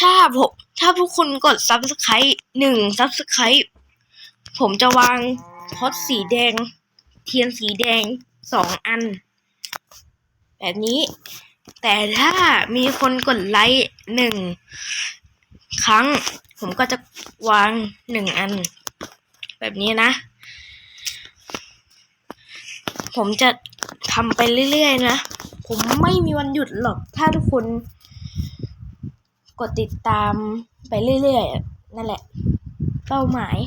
ถ้าผมถ้าพวกคุณกด subscribe หนึ่ง subscribe ผมจะวางพอดสีแดง เทียนสีแดงสองอัน แบบนี้ แต่ถ้ามีคนกดไลค์หนึ่งครั้ง ผมก็จะวางหนึ่งอัน แบบนี้นะ ผมจะทำไปเรื่อยๆนะ ผมไม่มีวันหยุดหรอก ถ้าทุกคน กดติดตามไปเรื่อยๆอะนั่นแหละ เป้าหมาย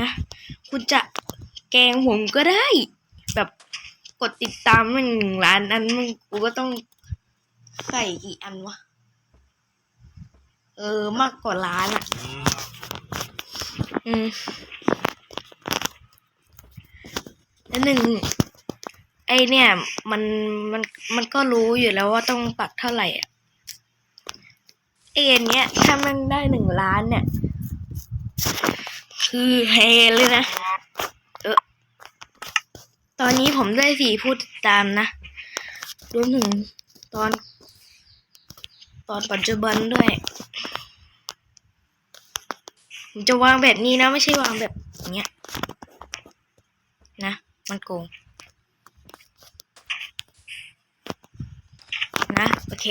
นะ คุณจะแกล้งผมก็ได้ แบบกดติดตามมันหนึ่งล้านอันมันกูก็ต้องใส่กี่อันวะ เออ มากกว่าล้านอะ อืมแล้วหนึ่ง ไอเนี่ยมันมันมันก็รู้อยู่แล้วว่าต้องปักเท่าไหร่อะไอเนี้ยถ้ามันได้หนึ่งล้านเนี่ย คือเฮเลยนะเออตอนนี้ผมได้สี่ผู้ติดตามนะรวมถึงตอน ตอนปัจจุบันด้วย ผมจะวางแบบนี้นะ ไม่ใช่วางแบบเนี้ยนะ มันโกง นะ โอเค